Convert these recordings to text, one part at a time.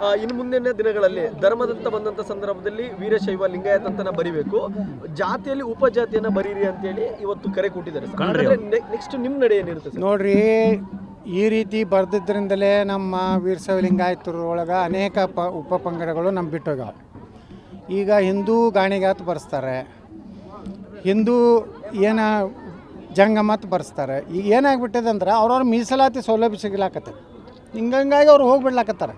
ಆ, ಇನ್ನು ಮುಂದಿನ ದಿನಗಳಲ್ಲಿ ಧರ್ಮದಂತ ಬಂದಂತ ಸಂದರ್ಭದಲ್ಲಿ ವೀರಶೈವ ಲಿಂಗಾಯತ ಅಂತನ ಬರಿಬೇಕು. ಜಾತಿಯಲ್ಲಿ ಉಪಜಾತಿಯನ್ನ ಬರೀರಿ ಅಂತೇಳಿ ಇವತ್ತು ಕರೆ ಕೊಟ್ಟಿದ್ದಾರೆ ನೆಕ್ಸ್ಟ್ ನಿಮ್ ನಡೆ ಏನಿರುತ್ತೆ ಸರ್? ನೋಡ್ರಿ ಈ ರೀತಿ ಬರೆದಿದ್ದರಿಂದಲೇ ನಮ್ಮ ವೀರಶೈವ ಲಿಂಗಾಯತರೊಳಗೆ ಅನೇಕ ಪ ಉಪಪಂಗಡಗಳು ನಮ್ಮ ಬಿಟ್ಟೋಗ್ಯಾವ ಈಗ ಹಿಂದೂ ಗಾಣಿಗಾತ್ ಬರೆಸ್ತಾರೆ. ಹಿಂದೂ ಏನ ಜಂಗಮತ್ ಬರೆಸ್ತಾರೆ. ಈಗ ಏನಾಗ್ಬಿಟ್ಟಿದೆ ಅಂದ್ರೆ ಅವ್ರವ್ರ ಮೀಸಲಾತಿ ಸೌಲಭ್ಯ ಸಿಗ್ಲಾಕತ್ತೆ ಹಿಂಗಾಗಿ ಅವ್ರು ಹೋಗ್ಬಿಡ್ಲಾಕತ್ತಾರೆ.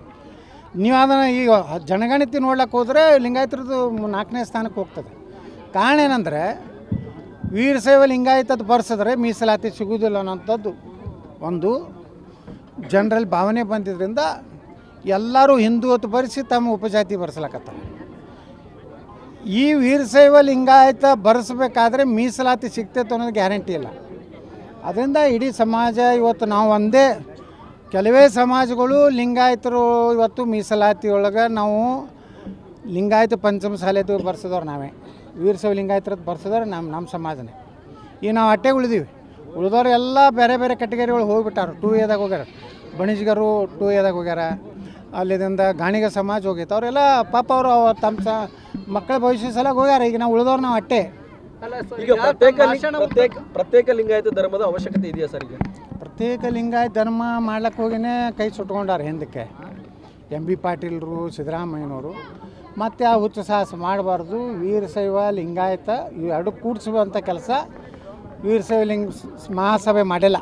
ನೀವು ಅದನ್ನು ಈಗ ಜನಗಣತಿ ನೋಡ್ಲಿಕ್ಕೆ ಹೋದರೆ ಲಿಂಗಾಯತರದ್ದು ನಾಲ್ಕನೇ ಸ್ಥಾನಕ್ಕೆ ಹೋಗ್ತದೆ. ಕಾರಣ ಏನಂದರೆ ವೀರಶೈವ ಲಿಂಗಾಯತದ ಬರ್ಸಿದ್ರೆ ಮೀಸಲಾತಿ ಸಿಗುವುದಿಲ್ಲ ಅನ್ನೋಂಥದ್ದು ಒಂದು ಜನರಲ್ಲಿ ಭಾವನೆ ಬಂದಿದ್ದರಿಂದ ಎಲ್ಲರೂ ಹಿಂದೂ ಬರೆಸಿ ತಮ್ಮ ಉಪಜಾತಿ ಬರ್ಸ್ಲಕತ್ತಾರೆ. ಈ ವೀರಶೈವ ಲಿಂಗಾಯತ ಬರೆಸ್ಬೇಕಾದ್ರೆ ಮೀಸಲಾತಿ ಸಿಗ್ತೈತೆ ಅನ್ನೋದು ಗ್ಯಾರಂಟಿ ಇಲ್ಲ. ಅದರಿಂದ ಇಡೀ ಸಮಾಜ ಇವತ್ತು ನಾವು ಒಂದೇ ಕೆಲವೇ ಸಮಾಜಗಳು ಲಿಂಗಾಯತರು ಇವತ್ತು ಮೀಸಲಾತಿ ಒಳಗೆ ನಾವು ಲಿಂಗಾಯತ ಪಂಚಮ ಶಾಲೆದು ಬರ್ಸಿದವ್ರು ನಾವೇ. ವೀರಸವ ಲಿಂಗಾಯತರದ್ದು ಬರ್ಸಿದವ್ರು ನಮ್ಮ ನಮ್ಮ ಸಮಾಜನೇ. ಈಗ ನಾವು ಅಟ್ಟೆ ಉಳಿದೀವಿ. ಉಳಿದವ್ರು ಎಲ್ಲ ಬೇರೆ ಬೇರೆ ಕೆಟಗರಿಗಳು ಹೋಗಿಬಿಟ್ಟಾರೆ. ಟೂ ಎದಾಗ ಹೋಗ್ಯಾರ. ಬಣಿಜ್ಗರು ಟೂ ಎದಾಗ ಹೋಗ್ಯಾರ. ಅಲ್ಲಿದಿಂದ ಗಾಣಿಗ ಸಮಾಜ ಹೋಗೈತೆ. ಅವರೆಲ್ಲ ಪಾಪ ಅವರು ತಮ್ಮ ಸ, ಮಕ್ಕಳ ಭವಿಷ್ಯ ಸಲ ಹೋಗ್ಯಾರ. ಈಗ ನಾವು ಉಳಿದವ್ರು ನಾವು ಅಟ್ಟೆ. ಈಗ ಪ್ರತ್ಯೇಕ ಪ್ರತ್ಯೇಕ ಪ್ರತ್ಯೇಕ ಲಿಂಗಾಯತ ಧರ್ಮದ ಅವಶ್ಯಕತೆ ಇದೆಯಾ ಸರ್ ಈಗ? ಪ್ರತ್ಯೇಕ ಲಿಂಗಾಯತ ಧರ್ಮ ಮಾಡ್ಲಕ್ಕೆ ಹೋಗಿನೇ ಕೈ ಸುಟ್ಕೊಂಡಾರೆ ಹಿಂದಕ್ಕೆ. ಎಂ ಬಿ ಪಾಟೀಲ್ರು ಸಿದ್ದರಾಮಯ್ಯನವರು. ಮತ್ತು ಆ ಹುಚ್ಚು ಸಾಹಸ ಮಾಡಬಾರ್ದು. ವೀರಶೈವ ಲಿಂಗಾಯತ ಇವು ಎರಡು ಕೂಡಿಸುವಂಥ ಕೆಲಸ ವೀರಶೈವ ಲಿಂಗ ಮಹಾಸಭೆ ಮಾಡಿಲ್ಲ.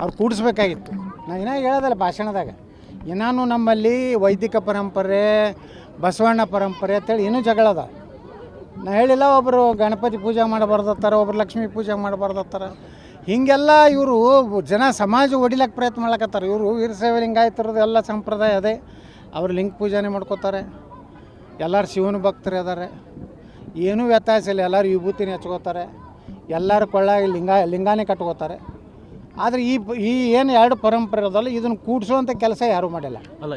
ಅವ್ರು ಕೂಡಿಸ್ಬೇಕಾಗಿತ್ತು. ನಾನು ಇನ್ನೂ ಹೇಳೋದಲ್ಲ ಭಾಷಣದಾಗ. ಇನ್ನೂ ನಮ್ಮಲ್ಲಿ ವೈದಿಕ ಪರಂಪರೆ ಬಸವಣ್ಣ ಪರಂಪರೆ ಅಂತೇಳಿ ಇನ್ನೂ ಜಗಳದ ನಾ ಹೇಳಿಲ್ಲ ಒಬ್ಬರು ಗಣಪತಿ ಪೂಜೆ ಮಾಡಬಾರ್ದತ್ತಾರೆ, ಒಬ್ರು ಲಕ್ಷ್ಮೀ ಪೂಜೆ ಮಾಡಬಾರ್ದತ್ತಾರ. ಹೀಗೆಲ್ಲ ಇವರು ಜನ ಸಮಾಜ ಒಡಿಲಕ್ಕೆ ಪ್ರಯತ್ನ ಮಾಡ್ಲಕತ್ತಾರ. ಇವರು ವೀರಶೈವ ಲಿಂಗಾಯತರದ್ದು ಎಲ್ಲ ಸಂಪ್ರದಾಯ ಅದೇ. ಅವರು ಲಿಂಗ ಪೂಜೆನೇ ಮಾಡ್ಕೋತಾರೆ. ಎಲ್ಲರೂ ಶಿವನ ಭಕ್ತರು ಇದ್ದಾರೆ ಏನೂ ವ್ಯತ್ಯಾಸ ಇಲ್ಲ, ಎಲ್ಲರೂ ವಿಭೂತಿನೇ ಹಚ್ಕೋತಾರೆ. ಎಲ್ಲರೂ ಕೊಳ್ಳಾಗಿ ಲಿಂಗ, ಲಿಂಗಾನೇ ಕಟ್ಕೋತಾರೆ. ಆದರೆ ಈ ಈ ಏನು ಎರಡು ಪರಂಪರೆ ಇರೋದಲ್ಲ, ಇದನ್ನು ಕೂಡಿಸುವಂಥ ಕೆಲಸ ಯಾರೂ ಮಾಡಿಲ್ಲ. ಅಲ್ಲ